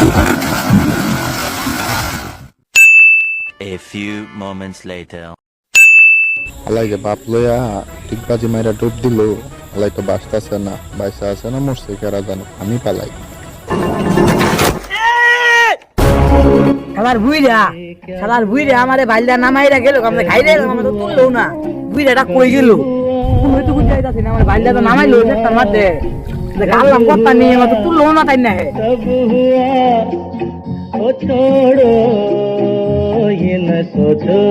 A few moments later. আলাইকে বাপ লইয়া টিকবাজি মাইরা ডুব দিল। আলাইকে বাঁচতেছে না বাইসা আছে না মরছে কেরা জানে। আমি পালাই। আমার বুইরা সালার বুইরা আমারে বাইলদা নামাইরা গেল আমরা খাইলে আমরা তো তুললো না। বুইরাটা কই গেল? তো বুঝাইতাছি না আমার বাইলদা তো নামাইলো একটা মাঠে গালাম কথা নিয়ে আমার তো তুললো না তাই না सब हुआ ओ छोड़ो ये न सोचो